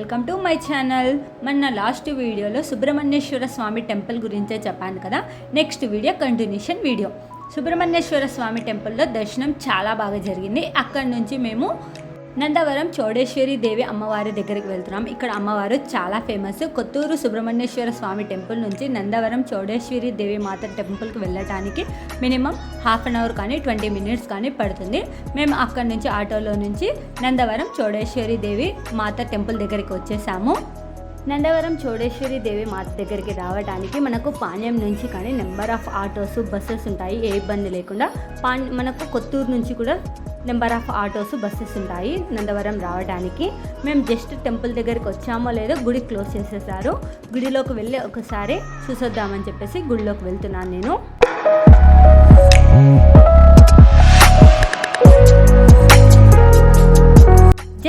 Welcome to my channel. మన last వీడియోలో సుబ్రహ్మణ్యేశ్వర స్వామి temple గురించే చెప్పాను కదా. Next video continuation video. Subrahmanyeswara Swami టెంపుల్లో దర్శనం చాలా బాగా జరిగింది. అక్కడి నుంచి మేము నందవరం చౌడేశ్వరి దేవి అమ్మవారి దగ్గరికి వెళ్తున్నాం. ఇక్కడ అమ్మవారు చాలా ఫేమస్. కొత్తూరు సుబ్రహ్మణ్యేశ్వర స్వామి టెంపుల్ నుంచి నందవరం చౌడేశ్వరి దేవి మాత టెంపుల్కి వెళ్ళటానికి మినిమం హాఫ్ అన్ అవర్ కానీ ట్వంటీ మినిట్స్ కానీ పడుతుంది. మేము అక్కడి నుంచి ఆటోలో నుంచి నందవరం చౌడేశ్వరి దేవి మాత టెంపుల్ దగ్గరికి వచ్చేసాము. నందవరం చౌడేశ్వరి దేవి మాత దగ్గరికి రావడానికి మనకు పాణ్యం నుంచి కానీ నెంబర్ ఆఫ్ ఆటోస్ బస్సెస్ ఉంటాయి. ఏ ఇబ్బంది లేకుండా పా మనకు కొత్తూరు నుంచి కూడా నెంబర్ ఆఫ్ ఆటోస్ బస్సెస్ ఉంటాయి. నందవరం రావడానికి మేము జస్ట్ టెంపుల్ దగ్గరికి వచ్చామో లేదో గుడి క్లోజ్ చేసేసారు. గుడిలోకి వెళ్ళి ఒకసారి చూసొద్దామని చెప్పేసి గుడిలోకి వెళ్తున్నాను నేను.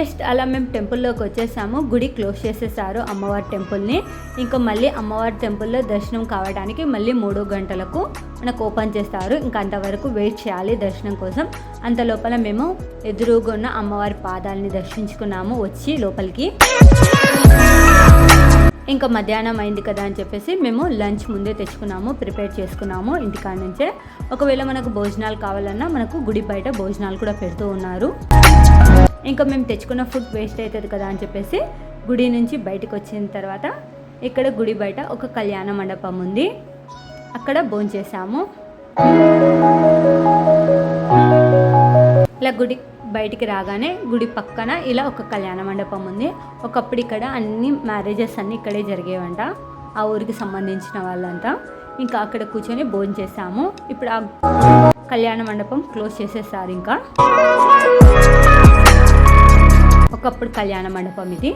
జస్ట్ అలా మేము టెంపుల్లోకి వచ్చేసాము. గుడి క్లోజ్ చేసేసారు అమ్మవారి టెంపుల్ని. ఇంకా మళ్ళీ అమ్మవారి టెంపుల్లో దర్శనం కావడానికి మళ్ళీ మూడు గంటలకు మనకు ఓపెన్ చేస్తారు. ఇంకా అంతవరకు వెయిట్ చేయాలి దర్శనం కోసం. అంత లోపల మేము ఎదురుగా ఉన్న అమ్మవారి పాదాలని దర్శించుకున్నాము వచ్చి లోపలికి. ఇంకా మధ్యాహ్నం అయింది కదా అని చెప్పేసి మేము లంచ్ ముందే తెచ్చుకున్నాము ప్రిపేర్ చేసుకున్నాము ఇంటికాడ నుంచే. ఒకవేళ మనకు భోజనాలు కావాలన్నా మనకు గుడి బయట భోజనాలు కూడా పెడుతూ ఉన్నారు. ఇంకా మేము తెచ్చుకున్న ఫుడ్ వేస్ట్ అవుతుంది కదా అని చెప్పేసి గుడి నుంచి బయటకు వచ్చిన తర్వాత ఇక్కడ గుడి బయట ఒక కళ్యాణ మండపం ఉంది. అక్కడ భోంచేసాము ఇలా గుడి బయటికి రాగానే గుడి పక్కన ఇలా ఒక కళ్యాణ మండపం ఉంది. ఒకప్పుడు ఇక్కడ అన్ని మ్యారేజెస్ అన్నీ ఇక్కడే జరిగేవంట. ఆ ఊరికి సంబంధించిన వాళ్ళంతా. ఇంకా అక్కడ కూర్చొని భోజనం చేసాము ఇప్పుడు ఆ కళ్యాణ మండపం క్లోజ్ చేసేసారు ఇంకా. ఒకప్పుడు కళ్యాణ మండపం ఇది.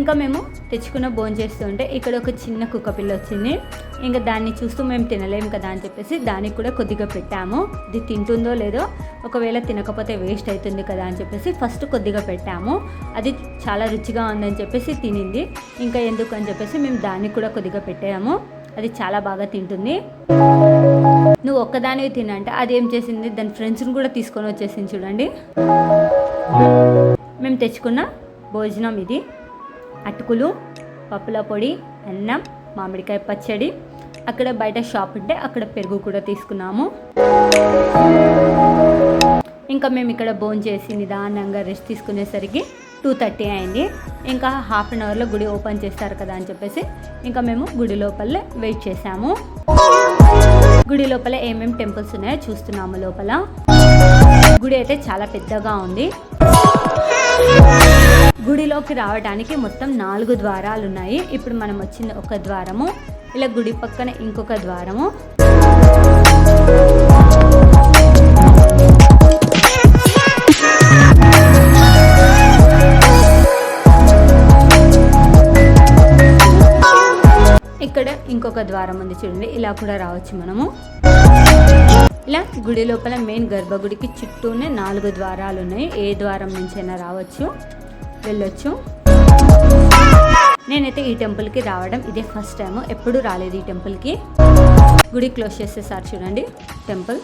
ఇంకా మేము తెచ్చుకున్న భోజనం చేస్తుంటే ఇక్కడ ఒక చిన్న కుక్క పిల్ల వచ్చింది. ఇంకా దాన్ని చూస్తూ మేము తినలేము కదా అని చెప్పేసి దానికి కూడా కొద్దిగా పెట్టాము. ఇది తింటుందో లేదో ఒకవేళ తినకపోతే వేస్ట్ అవుతుంది కదా అని చెప్పేసి ఫస్ట్ కొద్దిగా పెట్టాము. అది చాలా రుచిగా ఉందని చెప్పేసి తినింది. ఇంకా ఎందుకు అని చెప్పేసి మేము దానికి కూడా కొద్దిగా పెట్టాము. అది చాలా బాగా తింటుంది. నువ్వు ఒక్కదానివి తినంటే అది ఏం చేసింది? దాని ఫ్రెండ్స్ని కూడా తీసుకొని వచ్చేసింది చూడండి. మేము తెచ్చుకున్న భోజనం ఇది. అటుకులు పప్పుల పొడి అన్నం మామిడికాయ పచ్చడి. అక్కడ బయట షాప్ ఉంటే అక్కడ పెరుగు కూడా తీసుకున్నాము. ఇంకా మేము ఇక్కడ భోజనం చేసి నిదానంగా రెస్ట్ తీసుకునేసరికి టూ థర్టీ అయింది. ఇంకా హాఫ్ అన్ అవర్లో గుడి ఓపెన్ చేస్తారు కదా అని చెప్పేసి ఇంకా మేము గుడి లోపలే వెయిట్ చేసాము గుడి లోపల ఏమేమి టెంపుల్స్ ఉన్నాయో చూస్తున్నాము లోపల. గుడి అయితే చాలా పెద్దగా ఉంది. గుడిలోకి రావడానికి మొత్తం నాలుగు ద్వారాలు ఉన్నాయి. ఇప్పుడు మనం వచ్చింది ఒక ద్వారము ఇలా గుడి పక్కన ఇంకొక ద్వారము. ఇంకొక ద్వారం ఉంది చూడండి ఇలా కూడా రావచ్చు మనము. ఇలా గుడి లోపల మెయిన్ గర్భగుడికి చుట్టూనే నాలుగు ద్వారాలు ఉన్నాయి. ఏ ద్వారం నుంచైనా రావచ్చు వెళ్ళొచ్చు. నేనైతే ఈ టెంపుల్కి రావడం ఇదే ఫస్ట్ టైం ఎప్పుడు రాలేదు ఈ టెంపుల్కి గుడి క్లోజ్ చేసేసారు చూడండి టెంపుల్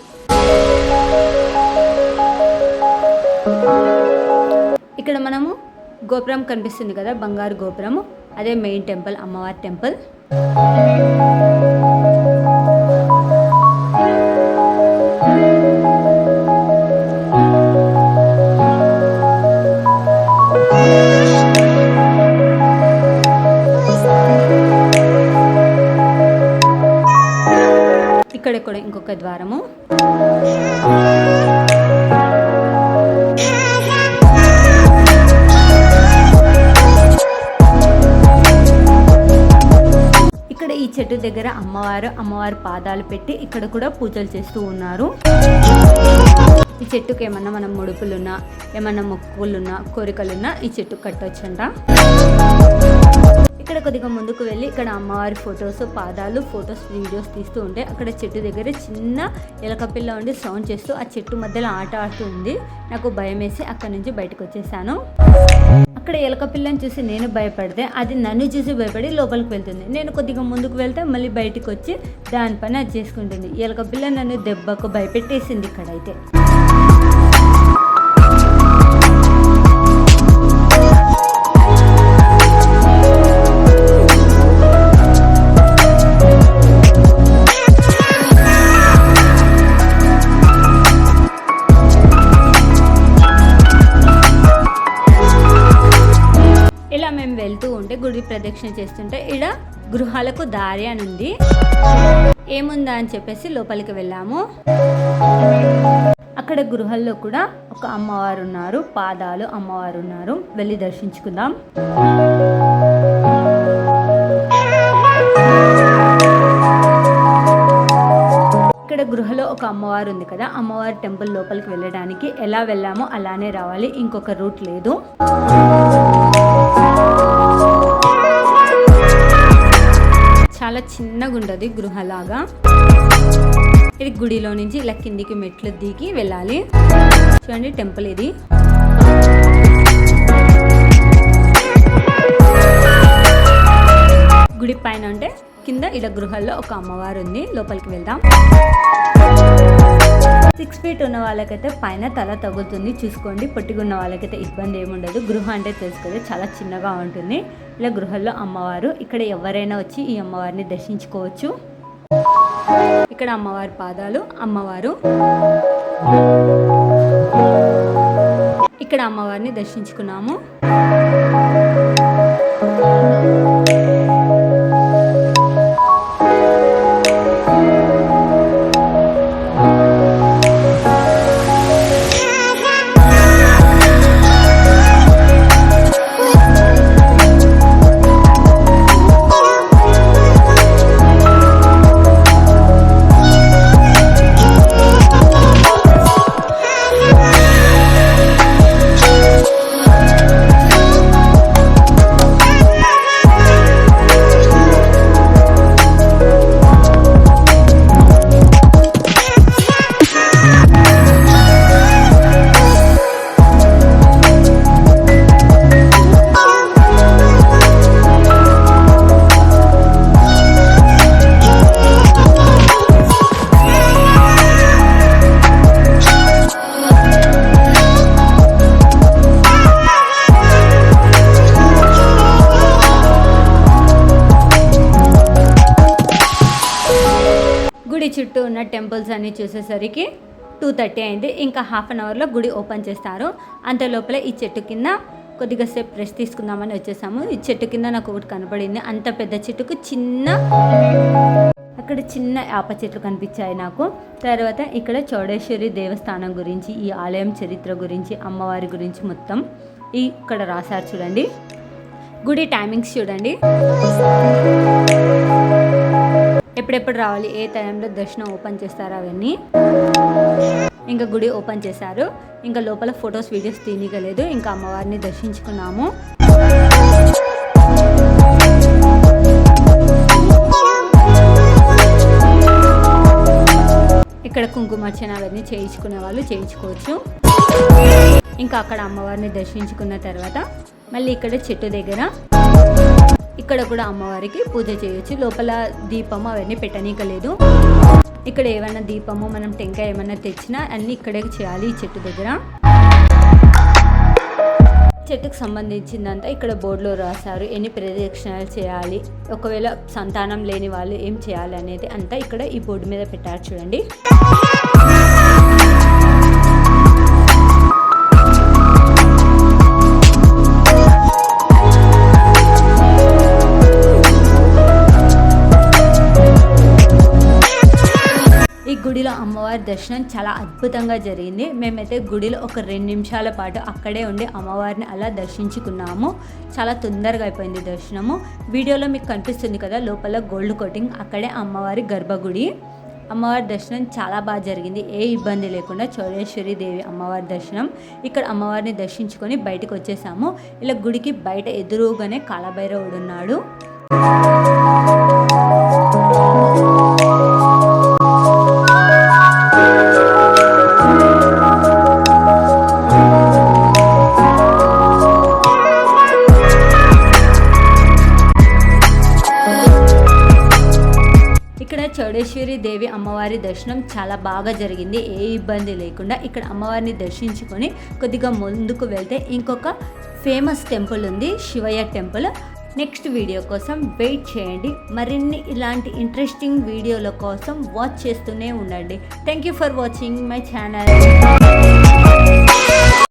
ఇక్కడ మనము గోపురం కనిపిస్తుంది కదా బంగారు గోపురము. అదే మెయిన్ టెంపుల్ అమ్మవారి టెంపుల్ ఇక్కడ కూడా ఇంకొక ద్వారము. చెట్టు దగ్గర అమ్మవారు అమ్మవారి పాదాలు పెట్టి ఇక్కడ కూడా పూజలు చేస్తూ ఉన్నారు. ఈ చెట్టుకు ఏమన్నా మనం ముడుపులున్నా ఏమన్నా మొక్కులున్నా కోరికలున్నా ఈ చెట్టు కట్టొచ్చంట. ఇక్కడ కొద్దిగా ముందుకు వెళ్ళి ఇక్కడ అమ్మవారి ఫొటోస్ పాదాలు ఫొటోస్ వీడియోస్ తీస్తూ ఉంటే అక్కడ చెట్టు దగ్గర చిన్న ఎలక పిల్ల ఉండి సౌండ్ చేస్తూ ఆ చెట్టు మధ్యలో ఆట ఆడుతూ ఉంది. నాకు భయం వేసి అక్కడ నుంచి బయటకు వచ్చేసాను. అక్కడ ఎలక పిల్లని చూసి నేను భయపడితే అది నన్ను చూసి భయపడి లోపలికి వెళ్తుంది. నేను కొద్దిగా ముందుకు వెళ్తే మళ్ళీ బయటకు వచ్చి దాని పని అది చేసుకుంటుంది. ఎలక పిల్ల నన్ను దెబ్బకు భయపెట్టేసింది ఇక్కడైతే. ప్రదక్షిణ చేస్తుంటే ఇక్కడ గృహాలకు దారి అని ఉంది. ఏముందా అని చెప్పేసి లోపలికి వెళ్ళాము. అక్కడ గృహల్లో కూడా ఒక అమ్మవారు ఉన్నారు. పాదాలు అమ్మవారు ఉన్నారు. వెళ్ళి దర్శించుకుందాం. ఇక్కడ గృహలో ఒక అమ్మవారు ఉంది కదా అమ్మవారి టెంపుల్ లోపలికి వెళ్ళడానికి ఎలా వెళ్ళామో అలానే రావాలి. ఇంకొక రూట్ లేదు. చాలా చిన్నగా ఉంటుంది గృహలాగా. ఇది గుడిలో నుంచి ఇలా కిందికి మెట్లు దిగి వెళ్ళాలి. చూడండి టెంపుల్ ఇది. గుడి పైన అంటే కింద ఇలా గృహాల్లో ఒక అమ్మవారు ఉంది లోపలికి వెళ్దాం. సిక్స్ ఫీట్ ఉన్న వాళ్ళకైతే పైన తల తగులుతుంది. చూసుకోండి పొట్టిగా ఉన్న వాళ్ళకైతే ఇబ్బంది ఏముండదు గృహ అంటే తెలుసు కదా చాలా చిన్నగా ఉంటుంది. ఇలా గృహల్లో అమ్మవారు ఇక్కడ ఎవరైనా వచ్చి ఈ అమ్మవారిని దర్శించుకోవచ్చు. ఇక్కడ అమ్మవారి పాదాలు అమ్మవారు. ఇక్కడ అమ్మవారిని దర్శించుకున్నాము. టెంపుల్స్ అన్ని చూసేసరికి టూ థర్టీ అయింది. ఇంకా హాఫ్ అన్ అవర్లో గుడి ఓపెన్ చేస్తారు. అంత లోపల ఈ చెట్టు కింద కొద్దిగా సేపు రెస్ట్ తీసుకుందామని వచ్చేసాము. ఈ చెట్టు కింద నాకు ఒకటి కనపడింది. అంత పెద్ద చెట్టుకు చిన్న అక్కడ చిన్న యాప చెట్లు కనిపించాయి నాకు. తర్వాత ఇక్కడ చౌడేశ్వరి దేవస్థానం గురించి ఈ ఆలయం చరిత్ర గురించి అమ్మవారి గురించి మొత్తం ఇక్కడ రాశారు చూడండి. గుడి టైమింగ్స్ చూడండి. ఎప్పుడెప్పుడు రావాలి? ఏ టైంలో దర్శనం ఓపెన్ చేస్తారు అవన్నీ? ఇంకా గుడి ఓపెన్ చేశారు. ఇంకా లోపల ఫొటోస్ వీడియోస్ తీనిగలేదు ఇంకా అమ్మవారిని దర్శించుకున్నాము. ఇక్కడ కుంకుమార్చన అవన్నీ చేయించుకునే వాళ్ళు చేయించుకోవచ్చు. ఇంకా అక్కడ అమ్మవారిని దర్శించుకున్న తర్వాత మళ్ళీ ఇక్కడ చెట్టు దగ్గర ఇక్కడ కూడా అమ్మవారికి పూజ చేయొచ్చు. లోపల దీపము అవన్నీ పెట్టనీకలేదు ఇక్కడ ఏమైనా దీపము మనం టెంకాయ ఏమైనా తెచ్చినా అన్నీ ఇక్కడే చేయాలి ఈ చెట్టు దగ్గర. చెట్టుకు సంబంధించిందంతా ఇక్కడ బోర్డులో రాశారు ఎన్ని ప్రదక్షిణాలు చేయాలి ఒకవేళ సంతానం లేని వాళ్ళు ఏం చేయాలి అనేది అంతా ఇక్కడ ఈ బోర్డు మీద పెట్టారు చూడండి. అమ్మవారి దర్శనం చాలా అద్భుతంగా జరిగింది. మేమైతే గుడిలో ఒక రెండు నిమిషాల పాటు అక్కడే ఉండి అమ్మవారిని అలా దర్శించుకున్నాము. చాలా తొందరగా అయిపోయింది దర్శనము. వీడియోలో మీకు కనిపిస్తుంది కదా లోపల గోల్డ్ కోటింగ్ అక్కడే అమ్మవారి గర్భగుడి. అమ్మవారి దర్శనం చాలా బాగా జరిగింది. ఏ ఇబ్బంది లేకుండా చౌడేశ్వరి దేవి అమ్మవారి దర్శనం. ఇక్కడ అమ్మవారిని దర్శించుకొని బయటకు వచ్చేసాము. ఇలా గుడికి బయట ఎదురుగానే కాలభైరవుడు ఉన్నాడు. దర్శనం చాలా బాగా జరిగింది. ఏ ఇబ్బంది లేకుండా ఇక్కడ అమ్మవారిని దర్శించుకొని కొద్దిగా ముందుకు వెళ్తే ఇంకొక ఫేమస్ టెంపుల్ ఉంది శివయ్య టెంపుల్. నెక్స్ట్ వీడియో కోసం వెయిట్ చేయండి. మరిన్ని ఇలాంటి ఇంట్రెస్టింగ్ వీడియోల కోసం వాచ్ చేస్తూనే ఉండండి. Thank you for watching my channel